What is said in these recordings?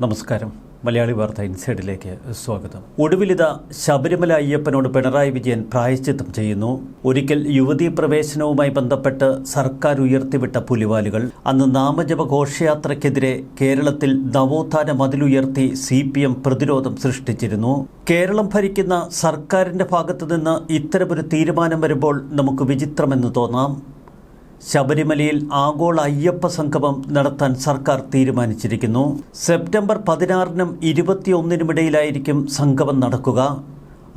നമസ്കാരം. മലയാളി വാർത്ത ഇൻസൈഡിലേക്ക് സ്വാഗതം. ഒടുവിലിത ശബരിമല അയ്യപ്പനോട് പിണറായി വിജയൻ പ്രായശ്ചിത്തം ചെയ്യുന്നു. ഒരിക്കൽ യുവതീ പ്രവേശനവുമായി ബന്ധപ്പെട്ട് സർക്കാർ ഉയർത്തിവിട്ട പുലിവാലുകൾ. അന്ന് നാമജപ ഘോഷയാത്രയ്ക്കെതിരെ കേരളത്തിൽ നവോത്ഥാന മതിലുയർത്തി സി പി എം പ്രതിരോധം സൃഷ്ടിച്ചിരുന്നു. കേരളം ഭരിക്കുന്ന സർക്കാരിന്റെ ഭാഗത്തുനിന്ന് ഇത്തരമൊരു തീരുമാനം വരുമ്പോൾ നമുക്ക് വിചിത്രമെന്ന് തോന്നാം. ശബരിമലയിൽ ആഗോള അയ്യപ്പ സംഗമം നടത്താൻ സർക്കാർ തീരുമാനിച്ചിരിക്കുന്നു. സെപ്റ്റംബർ പതിനാറിനും ഇരുപത്തിയൊന്നിനുമിടയിലായിരിക്കും സംഗമം നടക്കുക.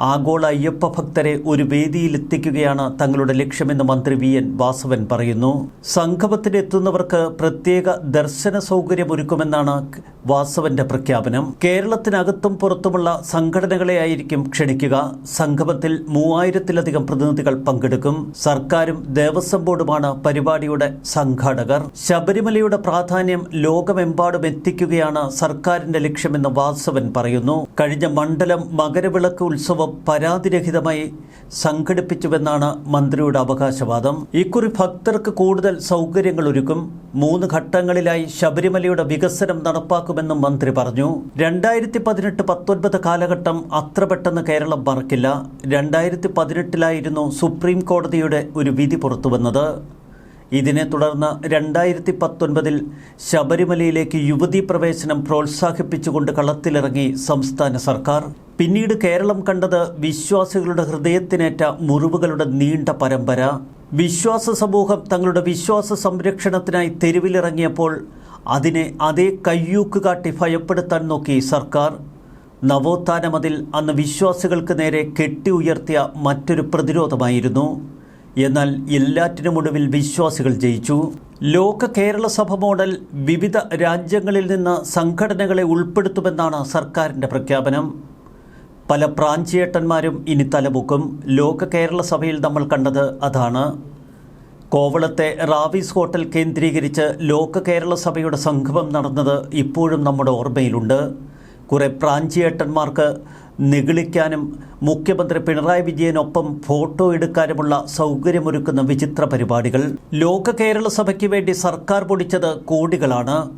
ആഗോള അയ്യപ്പ ഭക്തരെ ഒരു വേദിയിലെത്തിക്കുകയാണ് തങ്ങളുടെ ലക്ഷ്യമെന്ന് മന്ത്രി വി എൻ വാസവൻ പറയുന്നു. സംഗമത്തിന് എത്തുന്നവർക്ക് പ്രത്യേക ദർശന സൗകര്യമൊരുക്കുമെന്നാണ് വാസവന്റെ പ്രഖ്യാപനം. കേരളത്തിനകത്തും പുറത്തുമുള്ള സംഘടനകളെയായിരിക്കും ക്ഷണിക്കുക. സംഗമത്തിൽ മൂവായിരത്തിലധികം പ്രതിനിധികൾ പങ്കെടുക്കും. സർക്കാരും ദേവസ്വം ബോർഡുമാണ് പരിപാടിയുടെ സംഘാടകർ. ശബരിമലയുടെ പ്രാധാന്യം ലോകമെമ്പാടും എത്തിക്കുകയാണ് സർക്കാരിന്റെ ലക്ഷ്യമെന്ന് വാസവൻ പറയുന്നു. കഴിഞ്ഞ മണ്ഡലം മകരവിളക്ക് ഉത്സവം പരാതിരഹിതമായി സംഘടിപ്പിച്ചുവെന്നാണ് മന്ത്രിയുടെ അവകാശവാദം. ഇക്കുറി ഭക്തർക്ക് കൂടുതൽ സൗകര്യങ്ങൾ ഒരുക്കും. മൂന്ന് ഘട്ടങ്ങളിലായി ശബരിമലയുടെ വികസനം നടപ്പാക്കുമെന്നും മന്ത്രി പറഞ്ഞു. രണ്ടായിരത്തി പതിനെട്ട് പത്തൊൻപത് കാലഘട്ടം അത്ര പെട്ടെന്ന് കേരളം മറക്കില്ല. രണ്ടായിരത്തി പതിനെട്ടിലായിരുന്നു സുപ്രീം കോടതിയുടെ ഒരു വിധി പുറത്തുവന്നത്. ഇതിനെ തുടർന്ന് രണ്ടായിരത്തി പത്തൊൻപതിൽ ശബരിമലയിലേക്ക് യുവതീ പ്രവേശനം പ്രോത്സാഹിപ്പിച്ചുകൊണ്ട് കളത്തിലിറങ്ങി സംസ്ഥാന സർക്കാർ. പിന്നീട് കേരളം കണ്ടത് വിശ്വാസികളുടെ ഹൃദയത്തിനേറ്റ മുറിവുകളുടെ നീണ്ട പരമ്പര. വിശ്വാസ സമൂഹം തങ്ങളുടെ വിശ്വാസ സംരക്ഷണത്തിനായി തെരുവിലിറങ്ങിയപ്പോൾ അതിനെ അതേ കയ്യൂക്ക് കാട്ടി ഭയപ്പെടുത്താൻ നോക്കി സർക്കാർ. നവോത്ഥാനമതിൽ അന്ന് വിശ്വാസികൾക്ക് നേരെ കെട്ടി ഉയർത്തിയ മറ്റൊരു പ്രതിരോധമായിരുന്നു. എന്നാൽ എല്ലാറ്റിനുമൊടുവിൽ വിശ്വാസികൾ ജയിച്ചു. ലോക കേരള സഭ മോഡൽ വിവിധ രാജ്യങ്ങളിൽ നിന്ന് സംഘടനകളെ ഉൾപ്പെടുത്തുമെന്നാണ് സർക്കാരിന്റെ പ്രഖ്യാപനം. പല പ്രാഞ്ചിയേട്ടന്മാരും ഇനി തലമുക്കും. ലോക കേരള സഭയിൽ നമ്മൾ കണ്ടത് അതാണ്. കോവളത്തെ റാവീസ് ഹോട്ടൽ കേന്ദ്രീകരിച്ച് ലോക കേരള സഭയുടെ സംഗമം നടന്നത് ഇപ്പോഴും നമ്മുടെ ഓർമ്മയിലുണ്ട്. കുറേ പ്രാഞ്ചിയേട്ടന്മാർക്ക് നിഗളിക്കാനും മുഖ്യമന്ത്രി പിണറായി വിജയനൊപ്പം ഫോട്ടോ എടുക്കാനുമുള്ള സൗകര്യമൊരുക്കുന്ന വിചിത്ര പരിപാടികൾ. ലോക കേരള സഭയ്ക്ക് വേണ്ടി സർക്കാർ പൊടിച്ചത് കോടികളാണ്.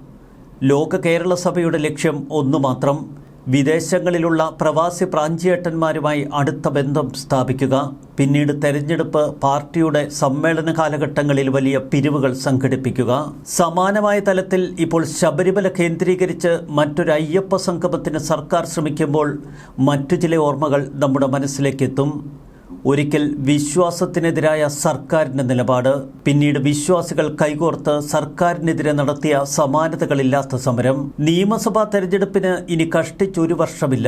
ലോക കേരള സഭയുടെ ലക്ഷ്യം ഒന്നു മാത്രം. വിദേശങ്ങളിലുള്ള പ്രവാസി പ്രാഞ്ചിയേട്ടന്മാരുമായി അടുത്ത ബന്ധം സ്ഥാപിക്കുക. പിന്നീട് തെരഞ്ഞെടുപ്പ് പാർട്ടിയുടെ സമ്മേളന കാലഘട്ടങ്ങളിൽ വലിയ പിരിവുകൾ സംഘടിപ്പിക്കുക. സമാനമായ തലത്തിൽ ഇപ്പോൾ ശബരിമല കേന്ദ്രീകരിച്ച് മറ്റൊരു അയ്യപ്പ സംഗമത്തിന് സർക്കാർ ശ്രമിക്കുമ്പോൾ മറ്റു ചില ഓർമ്മകൾ നമ്മുടെ മനസ്സിലേക്കെത്തും. ഒരിക്കൽ വിശ്വാസത്തിനെതിരായ സർക്കാരിന്റെ നിലപാട്. പിന്നീട് വിശ്വാസികൾ കൈകോർത്ത് സർക്കാരിനെതിരെ നടത്തിയ സമാനതകളില്ലാത്ത സമരം. നിയമസഭാ തെരഞ്ഞെടുപ്പിന് ഇനി കഷ്ടിച്ചൊരു വർഷമില്ല.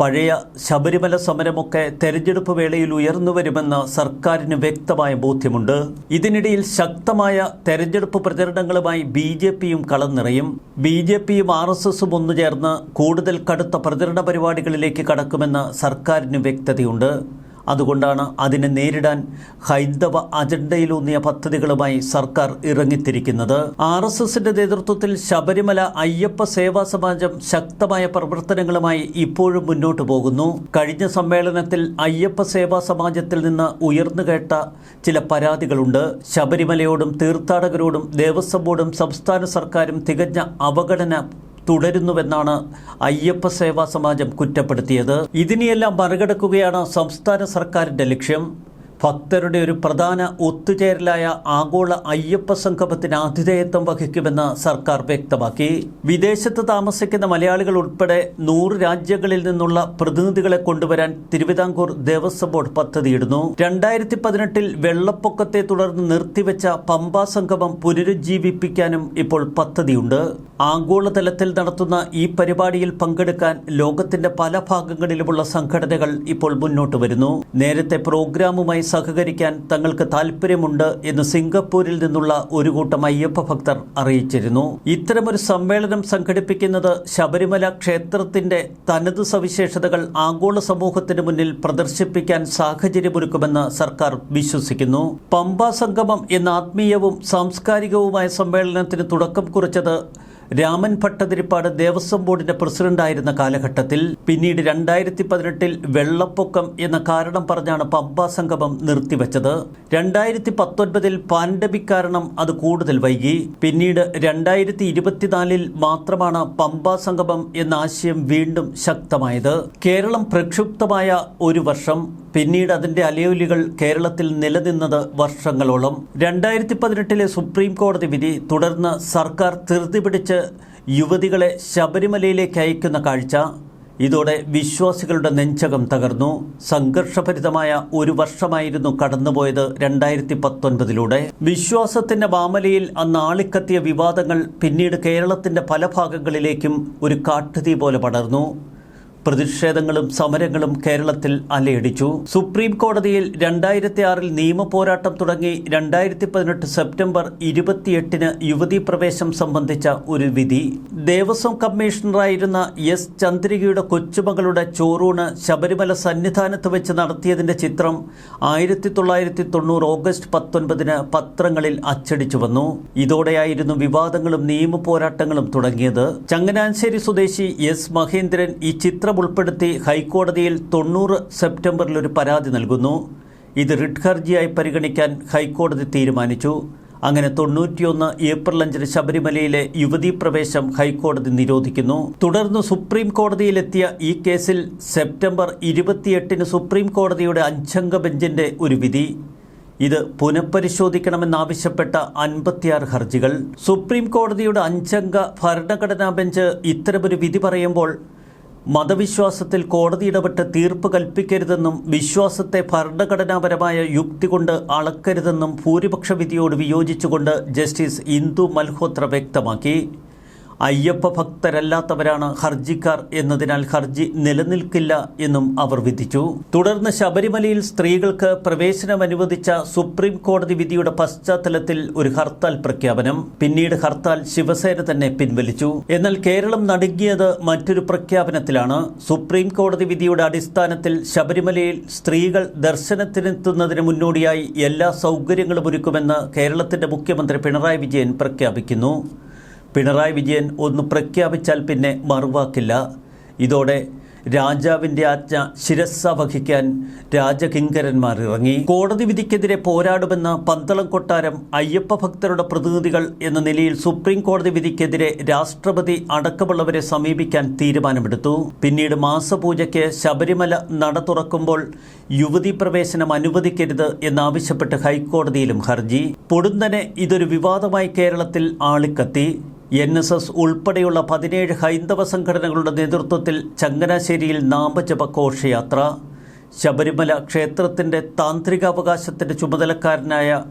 പഴയ ശബരിമല സമരമൊക്കെ തെരഞ്ഞെടുപ്പ് വേളയിൽ ഉയർന്നു വരുമെന്ന് സർക്കാരിന് വ്യക്തമായ ബോധ്യമുണ്ട്. ഇതിനിടയിൽ ശക്തമായ തെരഞ്ഞെടുപ്പ് പ്രചരണങ്ങളുമായി ബി ജെ പിയും കളം നിറയും ബി ജെ പിയും ആർ എസ് എസും ഒന്നു ചേർന്ന് കൂടുതൽ കടുത്ത പ്രചരണ പരിപാടികളിലേക്ക് കടക്കുമെന്ന് സർക്കാരിന് വ്യക്തതയുണ്ട്. അതുകൊണ്ടാണ് അതിനെ നേരിടാൻ ഹൈന്ദവ അജണ്ടയിലൂന്നിയ പദ്ധതികളുമായി സർക്കാർ ഇറങ്ങിത്തിരിക്കുന്നത്. ആർ എസ് എസിന്റെ നേതൃത്വത്തിൽ ശബരിമല അയ്യപ്പ സേവാ സമാജം ശക്തമായ പ്രവർത്തനങ്ങളുമായി ഇപ്പോഴും മുന്നോട്ടു പോകുന്നു. കഴിഞ്ഞ സമ്മേളനത്തിൽ അയ്യപ്പ സേവാ സമാജത്തിൽ നിന്ന് ഉയർന്നു കേട്ട ചില പരാതികളുണ്ട്. ശബരിമലയോടും തീർത്ഥാടകരോടും ദേവസ്വം ബോർഡും സംസ്ഥാന സർക്കാരും തികഞ്ഞ അവഗണന തുടരുന്നുവെന്നാണ് അയ്യപ്പ സേവാ സമാജം കുറ്റപ്പെടുത്തിയത്. ഇതിനെയെല്ലാം മറികടക്കുകയാണ് സംസ്ഥാന സർക്കാരിന്റെ ലക്ഷ്യം. ഭക്തരുടെ ഒരു പ്രധാന ഒത്തുചേരലായ ആഗോള അയ്യപ്പ സംഗമത്തിന് ആതിഥേയത്വം വഹിക്കുമെന്ന് സർക്കാർ വ്യക്തമാക്കി. വിദേശത്ത് താമസിക്കുന്ന മലയാളികൾ ഉൾപ്പെടെ നൂറ് രാജ്യങ്ങളിൽ നിന്നുള്ള പ്രതിനിധികളെ കൊണ്ടുവരാൻ തിരുവിതാംകൂർ ദേവസ്വം ബോർഡ് പദ്ധതിയിടുന്നു. രണ്ടായിരത്തി പതിനെട്ടിൽ വെള്ളപ്പൊക്കത്തെ തുടർന്ന് നിർത്തിവെച്ച പമ്പാ സംഗമം പുനരുജ്ജീവിപ്പിക്കാനും ഇപ്പോൾ പദ്ധതിയുണ്ട്. ആഗോളതലത്തിൽ നടത്തുന്ന ഈ പരിപാടിയിൽ പങ്കെടുക്കാൻ ലോകത്തിന്റെ പല ഭാഗങ്ങളിലുമുള്ള സംഘടനകൾ ഇപ്പോൾ മുന്നോട്ട് വരുന്നു. നേരത്തെ പ്രോഗ്രാമുമായി സഹകരിക്കാൻ തങ്ങൾക്ക് താൽപ്പര്യമുണ്ട് എന്ന് സിംഗപ്പൂരിൽ നിന്നുള്ള ഒരു കൂട്ടം അയ്യപ്പ ഭക്തർ അറിയിച്ചിരുന്നു. ഇത്തരമൊരു സമ്മേളനം സംഘടിപ്പിക്കുന്നത് ശബരിമല ക്ഷേത്രത്തിന്റെ തനത് സവിശേഷതകൾ ആഗോള സമൂഹത്തിന് മുന്നിൽ പ്രദർശിപ്പിക്കാൻ സാഹചര്യമൊരുക്കുമെന്ന് സർക്കാർ വിശ്വസിക്കുന്നു. പമ്പാ സംഗമം എന്ന ആത്മീയവും സാംസ്കാരികവുമായ സമ്മേളനത്തിന് തുടക്കം കുറിച്ചത് രാമൻ ഭട്ടതിരിപ്പാട് ദേവസ്വം ബോർഡിന്റെ പ്രസിഡന്റായിരുന്ന കാലഘട്ടത്തിൽ പിന്നീട് രണ്ടായിരത്തി പതിനെട്ടിൽ വെള്ളപ്പൊക്കം എന്ന കാരണം പറഞ്ഞാണ് പമ്പ സംഗമം നിർത്തിവെച്ചത്. രണ്ടായിരത്തി പത്തൊൻപതിൽ പാൻഡമിക് കാരണം അത് കൂടുതൽ വൈകി. പിന്നീട് രണ്ടായിരത്തി ഇരുപത്തിനാലിൽ മാത്രമാണ് പമ്പ സംഗമം എന്ന ആശയം വീണ്ടും ശക്തമായത്. കേരളം പ്രക്ഷുബ്ധമായ ഒരു വർഷം. പിന്നീട് അതിന്റെ അലയൊലികൾ കേരളത്തിൽ നിലനിന്നത് വർഷങ്ങളോളം. രണ്ടായിരത്തി പതിനെട്ടിലെ സുപ്രീം കോടതി വിധി തുടർന്ന് സർക്കാർ ധൃതി പിടിച്ച് യുവതികളെ ശബരിമലയിലേക്ക് അയക്കുന്ന കാഴ്ച ഇതോടെ വിശ്വാസികളുടെ നെഞ്ചകം തകർന്നു. സംഘർഷഭരിതമായ ഒരു വർഷമായിരുന്നു കടന്നുപോയത് രണ്ടായിരത്തി പത്തൊൻപതിലൂടെ വിശ്വാസത്തിന്റെ വാമലയിൽ അന്ന് ആളിക്കത്തിയ വിവാദങ്ങൾ പിന്നീട് കേരളത്തിന്റെ പല ഭാഗങ്ങളിലേക്കും ഒരു കാട്ടുതീ പോലെ പടർന്നു. പ്രതിഷേധങ്ങളും സമരങ്ങളും കേരളത്തിൽ അലയടിച്ചു. സുപ്രീം കോടതിയിൽ രണ്ടായിരത്തി ആറിൽ നിയമപോരാട്ടം തുടങ്ങി രണ്ടായിരത്തി പതിനെട്ട് സെപ്റ്റംബർ ഇരുപത്തിയെട്ടിന് യുവതീ പ്രവേശം സംബന്ധിച്ച ഒരു വിധി. ദേവസ്വം കമ്മീഷണറായിരുന്ന എസ് ചന്ദ്രികയുടെ കൊച്ചുമകളുടെ ചോറൂണ് ശബരിമല സന്നിധാനത്ത് വെച്ച് നടത്തിയതിന്റെ ചിത്രം ആയിരത്തി തൊള്ളായിരത്തി തൊണ്ണൂറ് ഓഗസ്റ്റ് പത്തൊൻപതിന് പത്രങ്ങളിൽ അച്ചടിച്ചു വന്നു. ഇതോടെയായിരുന്നു വിവാദങ്ങളും നിയമപോരാട്ടങ്ങളും തുടങ്ങിയത്. ചങ്ങനാശ്ശേരി സ്വദേശി എസ് മഹേന്ദ്രൻ ഈ ചിത്രം ഉൾപ്പെടുത്തി ഹൈക്കോടതിയിൽ തൊണ്ണൂറ് സെപ്റ്റംബറിൽ ഒരു പരാതി നൽകുന്നു. ഇത് റിട്ട് ഹർജിയായി പരിഗണിക്കാൻ ഹൈക്കോടതി തീരുമാനിച്ചു. അങ്ങനെ തൊണ്ണൂറ്റിയൊന്ന് ഏപ്രിൽ അഞ്ചിന് ശബരിമലയിലെ യുവതീ പ്രവേശം ഹൈക്കോടതി നിരോധിക്കുന്നു. തുടർന്ന് സുപ്രീം കോടതിയിലെത്തിയ ഈ കേസിൽ സെപ്റ്റംബർ ഇരുപത്തിയെട്ടിന് സുപ്രീം കോടതിയുടെ അഞ്ചംഗ ബെഞ്ചിന്റെ ഒരു വിധി. ഇത് പുനഃപരിശോധിക്കണമെന്നാവശ്യപ്പെട്ട അൻപത്തിയാറ് ഹർജികൾ. സുപ്രീം കോടതിയുടെ അഞ്ചംഗ ഭരണഘടനാ ബെഞ്ച് ഇത്തരമൊരു വിധി പറയുമ്പോൾ മതവിശ്വാസത്തിൽ കോടതി ഇടപെട്ട് തീർപ്പ് കൽപ്പിക്കരുതെന്നും വിശ്വാസത്തെ ഭരണഘടനാപരമായ യുക്തി കൊണ്ട് അളക്കരുതെന്നും ഭൂരിപക്ഷ വിധിയോട് വിയോജിച്ചുകൊണ്ട് ജസ്റ്റിസ് ഇന്ദു മൽഹോത്ര വ്യക്തമാക്കി. അയ്യപ്പ ഭക്തരല്ലാത്തവരാണ് ഹർജിക്കാർ എന്നതിനാൽ ഹർജി നിലനിൽക്കില്ല എന്നും അവർ വിധിച്ചു. തുടർന്ന് ശബരിമലയിൽ സ്ത്രീകൾക്ക് പ്രവേശനം അനുവദിച്ച സുപ്രീം കോടതി വിധിയുടെ പശ്ചാത്തലത്തിൽ ഒരു ഹർത്താൽ പ്രഖ്യാപനം. പിന്നീട് ഹർത്താൽ ശിവസേന തന്നെ പിൻവലിച്ചു. എന്നാൽ കേരളം നടുങ്ങിയത് മറ്റൊരു പ്രഖ്യാപനത്തിലാണ്. സുപ്രീം കോടതി വിധിയുടെ അടിസ്ഥാനത്തിൽ ശബരിമലയിൽ സ്ത്രീകൾ ദർശനത്തിനെത്തുന്നതിന് മുന്നോടിയായി എല്ലാ സൗകര്യങ്ങളും ഒരുക്കുമെന്ന് കേരളത്തിന്റെ മുഖ്യമന്ത്രി പിണറായി വിജയൻ പ്രഖ്യാപിക്കുന്നു. പിണറായി വിജയൻ ഒന്ന് പ്രഖ്യാപിച്ചാൽ പിന്നെ മറുവാക്കില്ല. ഇതോടെ രാജാവിന്റെ ആജ്ഞ ശിരസ വഹിക്കാൻ രാജകിങ്കരന്മാർ ഇറങ്ങി. കോടതി വിധിക്കെതിരെ പോരാടുമെന്ന പന്തളം കൊട്ടാരം അയ്യപ്പ ഭക്തരുടെ പ്രതിനിധികൾ എന്ന നിലയിൽ സുപ്രീം കോടതി വിധിക്കെതിരെ രാഷ്ട്രപതി അടക്കമുള്ളവരെ സമീപിക്കാൻ തീരുമാനമെടുത്തു. പിന്നീട് മാസപൂജയ്ക്ക് ശബരിമല നട തുറക്കുമ്പോൾ യുവതി പ്രവേശനം അനുവദിക്കരുത് എന്നാവശ്യപ്പെട്ട് ഹൈക്കോടതിയിലും ഹർജി. പൊടുന്നനെ ഇതൊരു വിവാദമായി കേരളത്തിൽ ആളിക്കത്തി. എൻ എസ് എസ് ഉൾപ്പെടെയുള്ള പതിനേഴ് ഹൈന്ദവ സംഘടനകളുടെ നേതൃത്വത്തിൽ ചങ്ങനാശ്ശേരിയിൽ നാമജപ ഘോഷയാത്ര ശബരിമല ക്ഷേത്രത്തിന്റെ താന്ത്രികാവകാശത്തിന്റെ ചുമതലക്കാരനായ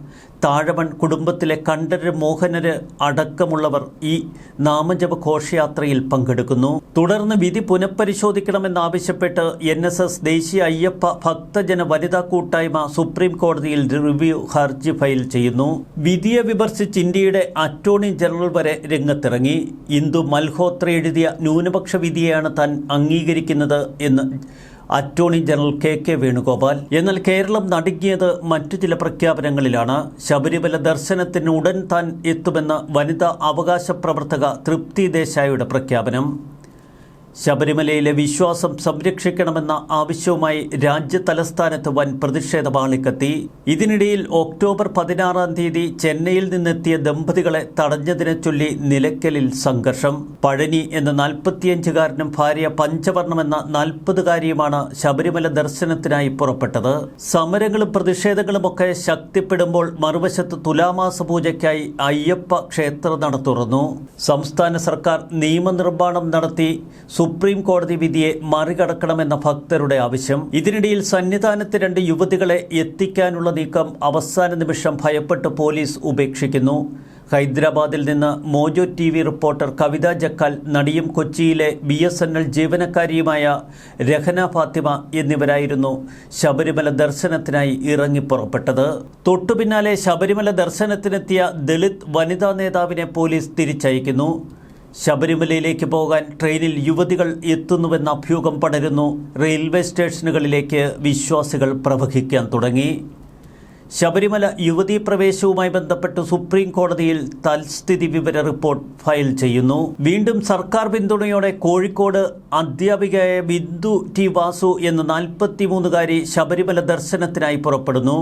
താഴമൺ കുടുംബത്തിലെ കണ്ഠര് മോഹനര് അടക്കമുള്ളവർ ഈ നാമജപ ഘോഷയാത്രയിൽ പങ്കെടുക്കുന്നു. തുടർന്ന് വിധി പുനഃപരിശോധിക്കണമെന്നാവശ്യപ്പെട്ട് എൻ എസ് എസ് ദേശീയ അയ്യപ്പ ഭക്തജന വനിതാ കൂട്ടായ്മ സുപ്രീം കോടതിയിൽ റിവ്യൂ ഹർജി ഫയൽ ചെയ്യുന്നു. വിധിയെ വിമർശിച്ച് ഇന്ത്യയുടെ അറ്റോർണി ജനറൽ വരെ രംഗത്തിറങ്ങി. ഇന്ദു മൽഹോത്ര എഴുതിയ ന്യൂനപക്ഷ വിധിയാണ് താൻ അംഗീകരിക്കുന്നത് എന്ന് attorney general K K Venugopal. എന്നാൽ കേരളം നടുങ്ങിയത് മറ്റു ചില പ്രഖ്യാപനങ്ങളിലാണ്. ശബരിമല ദർശനത്തിന് ഉടൻ താൻ എത്തുമെന്ന വനിതാ അവകാശ പ്രവർത്തക തൃപ്തി ദേശായിയുടെ പ്രഖ്യാപനം. ശബരിമലയിലെ വിശ്വാസം സംരക്ഷിക്കണമെന്ന ആവശ്യവുമായി രാജ്യ തലസ്ഥാനത്ത് വൻ പ്രതിഷേധമാളിക്കത്തി. ഇതിനിടയിൽ ഒക്ടോബർ പതിനാറാം തീയതി ചെന്നൈയിൽ നിന്നെത്തിയ ദമ്പതികളെ തടഞ്ഞതിനെ ചൊല്ലി നിലയ്ക്കലിൽ സംഘർഷം. പഴനി എന്ന നാൽപ്പത്തിയഞ്ചുകാരനും ഭാര്യ പഞ്ചവർണം എന്ന നാൽപ്പതുകാരിയുമാണ് ശബരിമല ദർശനത്തിനായി പുറപ്പെട്ടത്. സമരങ്ങളും പ്രതിഷേധങ്ങളുമൊക്കെ ശക്തിപ്പെടുമ്പോൾ മറുവശത്ത് തുലാമാസ പൂജയ്ക്കായി അയ്യപ്പ ക്ഷേത്ര നട തുറന്നു. സംസ്ഥാന സർക്കാർ നിയമനിർമ്മാണം നടത്തി സുപ്രീം കോടതി വിധിയെ മറികടക്കണമെന്ന ഭക്തരുടെ ആവശ്യം. ഇതിനിടയിൽ സന്നിധാനത്ത് രണ്ട് യുവതികളെ എത്തിക്കാനുള്ള നീക്കം അവസാന നിമിഷം ഭയപ്പെട്ട് പോലീസ് ഉപേക്ഷിക്കുന്നു. ഹൈദരാബാദിൽ നിന്ന് Mojo T V reporter Kavitha Jakkal നടിയും കൊച്ചിയിലെ ബി എസ് എൻ എൽ ജീവനക്കാരിയുമായ രഹന ഫാത്തിമ എന്നിവരായിരുന്നു ശബരിമല ദർശനത്തിനായി ഇറങ്ങിപ്പുറപ്പെട്ടത് തൊട്ടുപിന്നാലെ ശബരിമല ദർശനത്തിനെത്തിയ ദളിത് വനിതാ നേതാവിനെ പോലീസ് തിരിച്ചയക്കുന്നു. ശബരിമലയിലേക്ക് പോകാൻ ട്രെയിനിൽ യുവതികൾ എത്തുന്നുവെന്ന അഭ്യൂഹം പടരുന്നു. റെയിൽവേ സ്റ്റേഷനുകളിലേക്ക് വിശ്വാസികൾ പ്രവഹിക്കാൻ തുടങ്ങി. ശബരിമല യുവതീ പ്രവേശവുമായി ബന്ധപ്പെട്ട് സുപ്രീം കോടതിയിൽ തൽസ്ഥിതി വിവര റിപ്പോർട്ട് ഫയൽ ചെയ്യുന്നു. വീണ്ടും സർക്കാർ പിന്തുണയോടെ കോഴിക്കോട് അധ്യാപികയായ ബിന്ദു ടി വാസു എന്ന നാൽപ്പത്തിമൂന്നുകാരി ശബരിമല ദർശനത്തിനായി പുറപ്പെടുന്നു.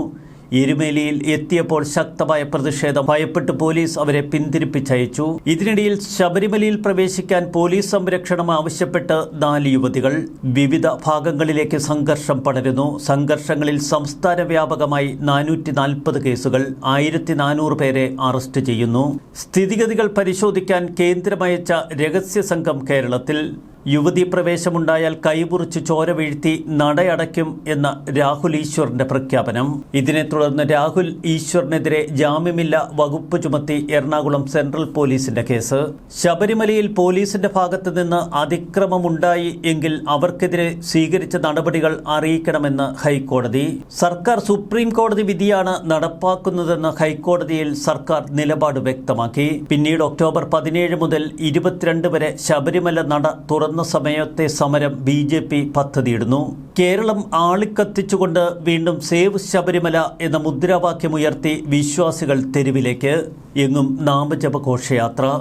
എരുമേലിയിൽ എത്തിയപ്പോൾ ശക്തമായ പ്രതിഷേധം. ഭയപ്പെട്ട് പോലീസ് അവരെ പിന്തിരിപ്പിച്ചയച്ചു. ഇതിനിടയിൽ ശബരിമലയിൽ പ്രവേശിക്കാൻ പോലീസ് സംരക്ഷണം ആവശ്യപ്പെട്ട് നാല് യുവതികൾ വിവിധ ഭാഗങ്ങളിലേക്ക് സംഘർഷം പടരുന്നു. സംഘർഷങ്ങളിൽ സംസ്ഥാന വ്യാപകമായി നാനൂറ്റി നാൽപ്പത് കേസുകൾ ആയിരത്തി നാനൂറ് പേരെ അറസ്റ്റ് ചെയ്യുന്നു. സ്ഥിതിഗതികൾ പരിശോധിക്കാൻ കേന്ദ്രമയച്ച രഹസ്യ സംഘം കേരളത്തിൽ യുവതി പ്രവേശമുണ്ടായാൽ കൈമുറിച്ച് ചോര വീഴ്ത്തി നടയടയ്ക്കും എന്ന രാഹുൽ ഈശ്വറിന്റെ പ്രഖ്യാപനം. ഇതിനെ തുടർന്ന് രാഹുൽ ഈശ്വറിനെതിരെ ജാമ്യമില്ല വകുപ്പ് ചുമത്തി എറണാകുളം സെൻട്രൽ പോലീസിന്റെ കേസ്. ശബരിമലയിൽ പോലീസിന്റെ ഭാഗത്ത് നിന്ന് അതിക്രമമുണ്ടായി എങ്കിൽ അവർക്കെതിരെ സ്വീകരിച്ച നടപടികൾ അറിയിക്കണമെന്ന് ഹൈക്കോടതി. സർക്കാർ സുപ്രീം കോടതി വിധിയാണ് നടപ്പാക്കുന്നതെന്ന് ഹൈക്കോടതിയിൽ സർക്കാർ നിലപാട് വ്യക്തമാക്കി. പിന്നീട് ഒക്ടോബർ പതിനേഴ് മുതൽ ഇരുപത്തിരണ്ട് വരെ ശബരിമല നട തുറന്ന സമയത്തെ സമരം ബി ജെ പി പദ്ധതിയിടുന്നു. കേരളം ആളിക്കത്തിച്ചുകൊണ്ട് വീണ്ടും സേവ് ശബരിമല എന്ന മുദ്രാവാക്യമുയർത്തി വിശ്വാസികൾ തെരുവിലേക്ക്. എങ്ങും നാമജപ ഘോഷയാത്ര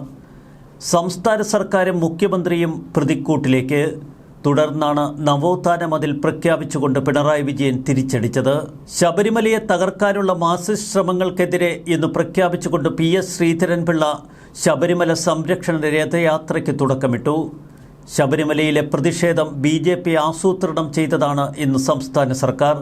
സംസ്ഥാന സർക്കാരും മുഖ്യമന്ത്രിയും പ്രതിക്കൂട്ടിലേക്ക്. തുടർന്നാണ് നവോത്ഥാന മതിൽ പ്രഖ്യാപിച്ചുകൊണ്ട് പിണറായി വിജയൻ തിരിച്ചടിച്ചത്. ശബരിമലയെ തകർക്കാനുള്ള മാർസിസ്റ്റ് ശ്രമങ്ങൾക്കെതിരെ എന്ന് പ്രഖ്യാപിച്ചുകൊണ്ട് പി എസ് ശ്രീധരൻപിള്ള ശബരിമല സംരക്ഷണ രഥയാത്രയ്ക്ക് തുടക്കമിട്ടു. ശബരിമലയിലെ പ്രതിഷേധം ബി ജെ പി ആസൂത്രണം ചെയ്തതാണ് ഇന്ന് സംസ്ഥാന സർക്കാർ.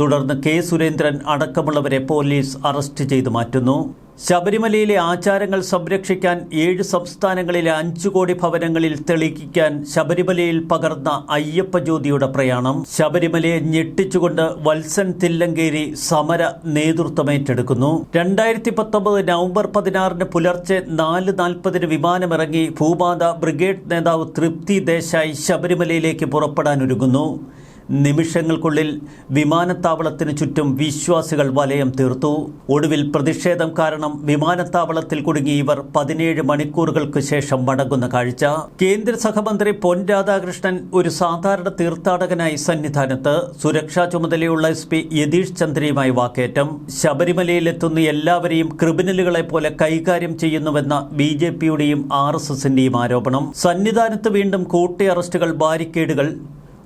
തുടർന്ന് കെ. സുരേന്ദ്രൻ അടക്കമുള്ളവരെ പോലീസ് അറസ്റ്റ് ചെയ്തു മാറ്റുന്നു. ശബരിമലയിലെ ആചാരങ്ങൾ സംരക്ഷിക്കാൻ ഏഴ് സംസ്ഥാനങ്ങളിലെ അഞ്ചു കോടി ഭവനങ്ങളിൽ തെളിയിക്കാൻ ശബരിമലയിൽ പകർന്ന അയ്യപ്പ ജ്യോതിയുടെ പ്രയാണം. ശബരിമലയെ ഞെട്ടിച്ചുകൊണ്ട് വത്സൻ തില്ലങ്കേരി സമര നേതൃത്വമേറ്റെടുക്കുന്നു. രണ്ടായിരത്തി പത്തൊമ്പത് നവംബർ പതിനാറിന് പുലർച്ചെ നാല് നാൽപ്പതിന് വിമാനമിറങ്ങി ഭൂപാത ബ്രിഗേഡ് നേതാവ് തൃപ്തി ദേശായി ശബരിമലയിലേക്ക് പുറപ്പെടാനൊരുങ്ങുന്നു. നിമിഷങ്ങൾക്കുള്ളിൽ വിമാനത്താവളത്തിന് ചുറ്റും വിശ്വാസികൾ വലയം തീർത്തു. ഒടുവിൽ പ്രതിഷേധം കാരണം വിമാനത്താവളത്തിൽ കുടുങ്ങി ഇവർ പതിനേഴ് മണിക്കൂറുകൾക്ക് ശേഷം മടങ്ങുന്ന കാഴ്ച. കേന്ദ്ര സഹമന്ത്രി പൊൻ രാധാകൃഷ്ണൻ ഒരു സാധാരണ തീർത്ഥാടകനായി സന്നിധാനത്ത്. സുരക്ഷാ ചുമതലയുള്ള എസ് പി യതീഷ് ചന്ദ്രയുമായി വാക്കേറ്റം. ശബരിമലയിലെത്തുന്ന എല്ലാവരെയും ക്രിമിനലുകളെ പോലെ കൈകാര്യം ചെയ്യുന്നുവെന്ന ബി ജെ പിയുടെയും ആർ എസ് എസിന്റെയും ആരോപണം. സന്നിധാനത്ത് വീണ്ടും കൂട്ടി അറസ്റ്റുകൾ ബാരിക്കേഡുകൾ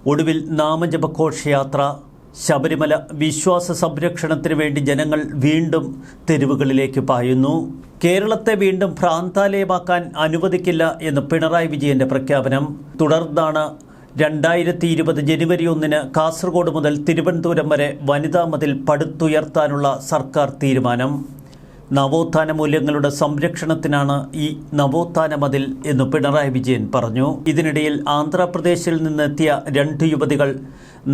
ഒടുവിൽ നാമജപഘോഷയാത്ര ശബരിമല വിശ്വാസ സംരക്ഷണത്തിന് വേണ്ടി ജനങ്ങൾ വീണ്ടും തെരുവുകളിലേക്ക് പായുന്നു. കേരളത്തെ വീണ്ടും ഭ്രാന്താലയമാക്കാൻ അനുവദിക്കില്ല എന്ന് പിണറായി വിജയന്റെ പ്രഖ്യാപനം. തുടർന്നാണ് രണ്ടായിരത്തി ഇരുപത് ജനുവരി ഒന്നിന് കാസർഗോഡ് മുതൽ തിരുവനന്തപുരം വരെ വനിതാ മതിൽ പടുത്തുയർത്താനുള്ള സർക്കാർ തീരുമാനം. നവോത്ഥാന മൂല്യങ്ങളുടെ സംരക്ഷണത്തിനാണ് ഈ നവോത്ഥാന മതിൽ എന്ന് പിണറായി വിജയൻ പറഞ്ഞു. ഇതിനിടയിൽ ആന്ധ്രാപ്രദേശിൽ നിന്നെത്തിയ രണ്ട് യുവതികൾ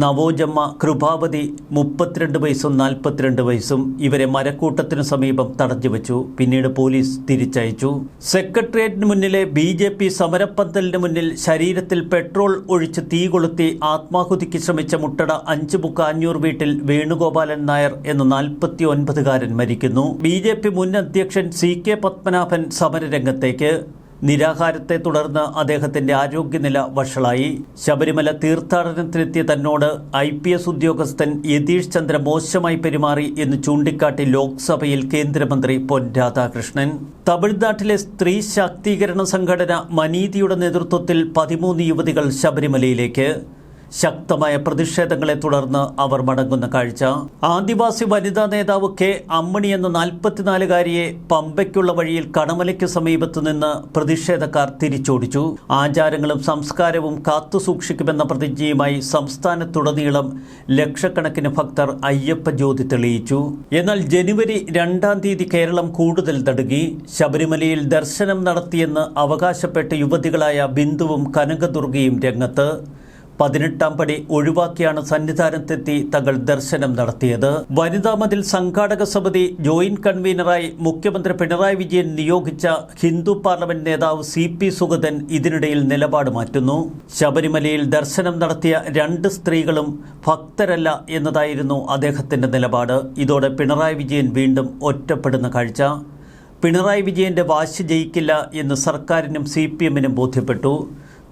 നവോജമ്മ കൃപാവതി മുപ്പത്തിരണ്ട് വയസ്സും നാൽപ്പത്തിരണ്ട് വയസ്സും ഇവരെ മരക്കൂട്ടത്തിനു സമീപം തടഞ്ഞുവെച്ചു പിന്നീട് പോലീസ് തിരിച്ചയച്ചു. സെക്രട്ടേറിയറ്റിന് മുന്നിലെ ബി ജെ പി സമരപ്പന്തലിന് മുന്നിൽ ശരീരത്തിൽ പെട്രോൾ ഒഴിച്ച് തീ കൊളുത്തി ആത്മാഹുതിക്ക് ശ്രമിച്ച മുട്ടട അഞ്ച് ബുക്ക് അഞ്ഞൂർ വീട്ടിൽ വേണുഗോപാലൻ നായർ എന്ന നാൽപ്പത്തി ഒൻപതുകാരൻ മരിക്കുന്നു. ബി ജെ പി മുൻ അധ്യക്ഷൻ സി കെ പത്മനാഭൻ സമരരംഗത്തേക്ക്. നിരാഹാരത്തെ തുടർന്ന് അദ്ദേഹത്തിന്റെ ആരോഗ്യനില വഷളായി. ശബരിമല തീർത്ഥാടനത്തിനെത്തിയ തന്നോട് ഐ പി എസ് ഉദ്യോഗസ്ഥൻ യതീഷ് ചന്ദ്ര മോശമായി പെരുമാറി എന്ന് ചൂണ്ടിക്കാട്ടി ലോക്സഭയിൽ കേന്ദ്രമന്ത്രി പൊൻ രാധാകൃഷ്ണൻ. തമിഴ്നാട്ടിലെ സ്ത്രീ ശാക്തീകരണ സംഘടന മനീതിയുടെ നേതൃത്വത്തിൽ പതിമൂന്ന് യുവതികൾ ശബരിമലയിലേക്ക്. ശക്തമായ പ്രതിഷേധങ്ങളെ തുടർന്ന് അവർ മടങ്ങുന്ന കാഴ്ച. ആദിവാസി വനിതാ നേതാവ് കെ അമ്മണി എന്ന നാൽപ്പത്തിനാലുകാരിയെ പമ്പയ്ക്കുള്ള വഴിയിൽ കടമലയ്ക്ക് സമീപത്തു നിന്ന് പ്രതിഷേധക്കാർ തിരിച്ചോടിച്ചു. ആചാരങ്ങളും സംസ്കാരവും കാത്തുസൂക്ഷിക്കുമെന്ന പ്രതിജ്ഞയുമായി സംസ്ഥാനത്തുടനീളം ലക്ഷക്കണക്കിന് ഭക്തർ അയ്യപ്പ ജ്യോതി തെളിയിച്ചു. എന്നാൽ ജനുവരി രണ്ടാം തീയതി കേരളം കൂടുതൽ തടുകി. ശബരിമലയിൽ ദർശനം നടത്തിയെന്ന് അവകാശപ്പെട്ട യുവതികളായ ബിന്ദുവും കനകദുർഗയും രംഗത്ത്. പതിനെട്ടാം പടി ഒഴിവാക്കിയാണ് സന്നിധാനത്തെത്തി തങ്ങൾ ദർശനം നടത്തിയത്. വനിതാ മതിൽ സംഘാടക സമിതി ജോയിന്റ് കൺവീനറായി മുഖ്യമന്ത്രി പിണറായി വിജയൻ നിയോഗിച്ച ഹിന്ദു പാർലമെന്റ് നേതാവ് സി പി സുഗതൻ ഇതിനിടയിൽ നിലപാട് മാറ്റുന്നു. ശബരിമലയിൽ ദർശനം നടത്തിയ രണ്ട് സ്ത്രീകളും ഭക്തരല്ല എന്നതായിരുന്നു അദ്ദേഹത്തിന്റെ നിലപാട്. ഇതോടെ പിണറായി വിജയൻ വീണ്ടും ഒറ്റപ്പെടുന്ന കാഴ്ച. പിണറായി വിജയന്റെ വാശി ജയിക്കില്ല എന്ന് സർക്കാരിനും സി പി എമ്മിനും ബോധ്യപ്പെട്ടു.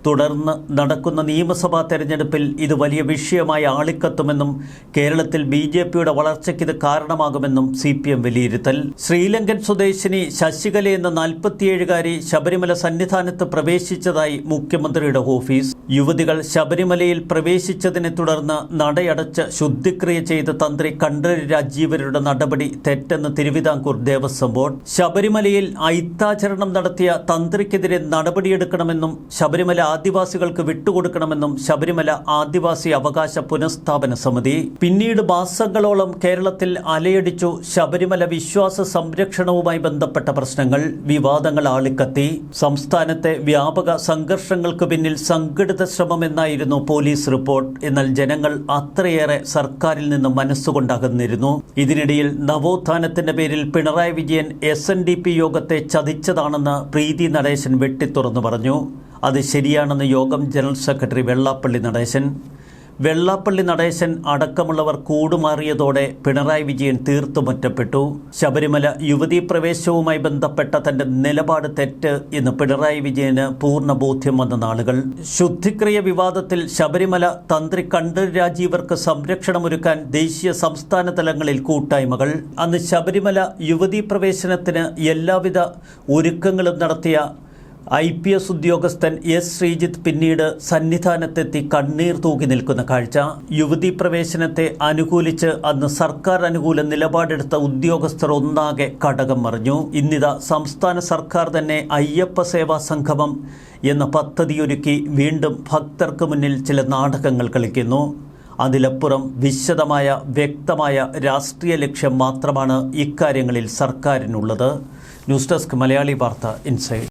തുടർന്ന് നടക്കുന്ന നിയമസഭാ തെരഞ്ഞെടുപ്പിൽ ഇത് വലിയ വിഷയമായി ആളിക്കത്തുമെന്നും കേരളത്തിൽ ബി ജെ പിയുടെ വളർച്ചയ്ക്ക് ഇത് കാരണമാകുമെന്നും സി പി എം വിലയിരുത്തൽ. ശ്രീലങ്കൻ സ്വദേശിനി ശശികല എന്ന നാൽപ്പത്തിയേഴുകാരി ശബരിമല സന്നിധാനത്ത് പ്രവേശിച്ചതായി മുഖ്യമന്ത്രിയുടെ ഓഫീസ്. യുവതികൾ ശബരിമലയിൽ പ്രവേശിച്ചതിനെ തുടർന്ന് നടയടച്ച് ശുദ്ധിക്രിയ ചെയ്ത തന്ത്രി കണ്ടരി രാജീവരുടെ നടപടി തെറ്റെന്ന് തിരുവിതാംകൂർ ദേവസ്വം ബോർഡ്. ശബരിമലയിൽ ഐത്താചരണം നടത്തിയ തന്ത്രിക്കെതിരെ നടപടിയെടുക്കണമെന്നും ശബരിമല ആദിവാസികൾക്ക് വിട്ടുകൊടുക്കണമെന്നും ശബരിമല ആദിവാസി അവകാശ പുനഃസ്ഥാപന സമിതി പിന്നീട് മാസങ്ങളോളം കേരളത്തിൽ അലയടിച്ചു ശബരിമല വിശ്വാസ സംരക്ഷണവുമായി ബന്ധപ്പെട്ട പ്രശ്നങ്ങൾ വിവാദങ്ങൾ ആളിക്കത്തി. സംസ്ഥാനത്തെ വ്യാപക സംഘർഷങ്ങൾക്ക് പിന്നിൽ സംഘടിത ശ്രമമെന്നായിരുന്നു പോലീസ് റിപ്പോർട്ട്. എന്നാൽ ജനങ്ങൾ അത്രയേറെ സർക്കാരിൽ നിന്ന് മനസ്സുകൊണ്ടകന്നിരുന്നു. ഇതിനിടയിൽ നവോത്ഥാനത്തിന്റെ പേരിൽ പിണറായി വിജയൻ എസ് യോഗത്തെ ചതിച്ചതാണെന്ന് പ്രീതി നടേശൻ വെട്ടിത്തുറന്നു പറഞ്ഞു. അത് ശരിയാണെന്ന് യോഗം ജനറൽ സെക്രട്ടറി വെള്ളാപ്പള്ളി നടേശൻ. വെള്ളാപ്പള്ളി നടേശൻ അടക്കമുള്ളവർ കൂടുമാറിയതോടെ പിണറായി വിജയൻ തീർത്തുമൊറ്റപ്പെട്ടു ശബരിമല യുവതീ പ്രവേശവുമായി ബന്ധപ്പെട്ട തന്റെ നിലപാട് തെറ്റ് എന്ന് പിണറായി വിജയന് പൂർണ ബോധ്യം വന്ന നാളുകൾ. ശുദ്ധിക്രിയ വിവാദത്തിൽ ശബരിമല തന്ത്രി കണ്ഠർ രാജീവർക്ക് സംരക്ഷണമൊരുക്കാൻ ദേശീയ സംസ്ഥാന തലങ്ങളിൽ കൂട്ടായ്മകൾ. അന്ന് ശബരിമല യുവതീ പ്രവേശനത്തിന് എല്ലാവിധ ഒരുക്കങ്ങളും നടത്തിയ ഐ പി എസ് ഉദ്യോഗസ്ഥൻ എസ് ശ്രീജിത്ത് പിന്നീട് സന്നിധാനത്തെത്തി കണ്ണീർ തൂക്കി നിൽക്കുന്ന കാഴ്ച. യുവതി പ്രവേശനത്തെ അനുകൂലിച്ച് അന്ന് സർക്കാർ അനുകൂല നിലപാടെടുത്ത ഉദ്യോഗസ്ഥർ ഒന്നാകെ കടകം മറിഞ്ഞു. ഇന്നിതാ സംസ്ഥാന സർക്കാർ തന്നെ അയ്യപ്പ സേവാ സംഗമം എന്ന പദ്ധതിയൊരുക്കി വീണ്ടും ഭക്തർക്ക് മുന്നിൽ ചില നാടകങ്ങൾ കളിക്കുന്നു. അതിലപ്പുറം വിശദമായ വ്യക്തമായ രാഷ്ട്രീയ ലക്ഷ്യം മാത്രമാണ് ഇക്കാര്യങ്ങളിൽ സർക്കാരിനുള്ളത്. News desk Malayali Vartha inside.